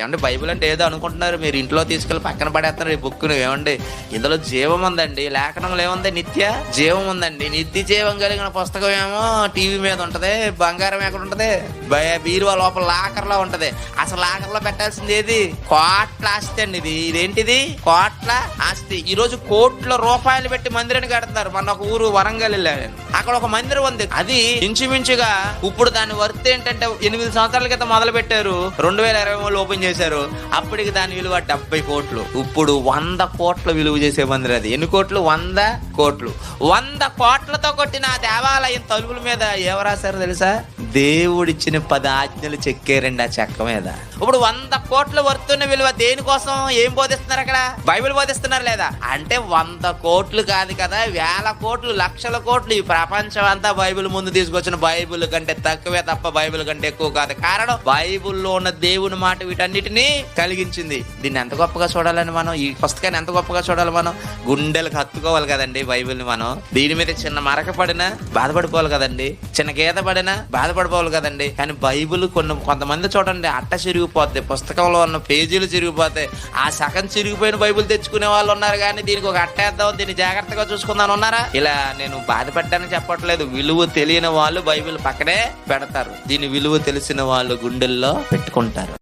ఏమండి బైబిల్ అంటే ఏదో అనుకుంటున్నారు. మీరు ఇంట్లో తీసుకెళ్ళి పక్కన పడేస్తున్నారు ఈ బుక్ ఏమండి ఇందులో జీవం ఉందండి లేఖనంలో ఏముంది? నిత్య జీవం ఉందండి. నిత్య జీవం కలిగిన పుస్తకం ఏమో టీవీ మీద ఉంటది బంగారం ఎక్కడ ఉంటది? బీరువా లోపల లాకర్లో ఉంటది. అసలు లాకర్లో పెట్టాల్సింది ఏది? కోట్ల ఆస్తి అండి ఇది. ఇదేంటిది? కోట్ల ఆస్తి. ఈ రోజు కోట్ల రూపాయలు పెట్టి మందిరాన్ని కడుతున్నారు. మన ఒక ఊరు వరంగల్ వెళ్ళాను. అక్కడ ఒక మందిరం ఉంది. అది ఇంచుమించుగా ఇప్పుడు దాని వర్త్ ఏంటంటే ఎనిమిది సంవత్సరాల క్రితం మొదలు పెట్టారు రెండు వేల ఇరవై మూడు ఓపెన్ చేశారు? అప్పటికి దాని విలువ డెబ్బై కోట్లు. ఇప్పుడు వంద కోట్ల విలువ చేసే మందిరం అది. ఎన్ని కోట్లు? వంద కోట్లు. వంద కోట్లతో కొట్టిన ఆ దేవాలయం తలుపుల మీద ఏమ తెలుసా? దేవుడిచ్చిన పది ఆజ్ఞలు చెక్కారండి ఆ చెక్క మీద. ఇప్పుడు వంద కోట్ల వర్తున్న విలువ దేనికోసం? ఏం బోధిస్తున్నారు అక్కడ? బైబిల్ బోధిస్తున్నారు లేదా? అంటే వంద కోట్లు కాదు కదా వేల కోట్లు లక్షల కోట్లు ఈ ప్రపంచం అంతా బైబిల్ ముందు తీసుకొచ్చిన బైబిల్ కంటే తక్కువే తప్ప బైబిల్ కంటే ఎక్కువ కాదు. కారణం బైబిల్లో ఉన్న దేవుని మాట వీటన్నిటిని కలిగించింది. దీన్ని ఎంత గొప్పగా చూడాలని మనం? ఈ పుస్తకాన్ని ఎంత గొప్పగా చూడాలి మనం? గుండెలకు హత్తుకోవాలి కదండి బైబిల్ని మనం. దీని మీద చిన్న మరక పడినా బాధపడిపోవాలి కదండి. చిన్న గీత పడినా బాధపడిపోవాలి కదండి. కానీ బైబిల్ కొన్ని కొంతమంది చూడండి అట్ట చిరిగిపోద్ది. పుస్తకంలో ఉన్న పేజీలు చిరిగిపోతాయి. ఆ సగం చిరిగిపోయిన బైబిల్ తెచ్చుకునే వాళ్ళు ఉన్నారు కానీ దీనికి ఒక అట్టేద్దాం దీన్ని జాగ్రత్తగా చూసుకుందాను ఉన్నారా? ఇలా నేను బాధపడ్డానని చెప్పట్లేదు. విలువ తెలియని వాళ్ళు బైబిల్ పక్కనే పెడతారు. దీని విలువ తెలిసిన వాళ్ళు గుండెల్లో పెట్టుకుంటారు.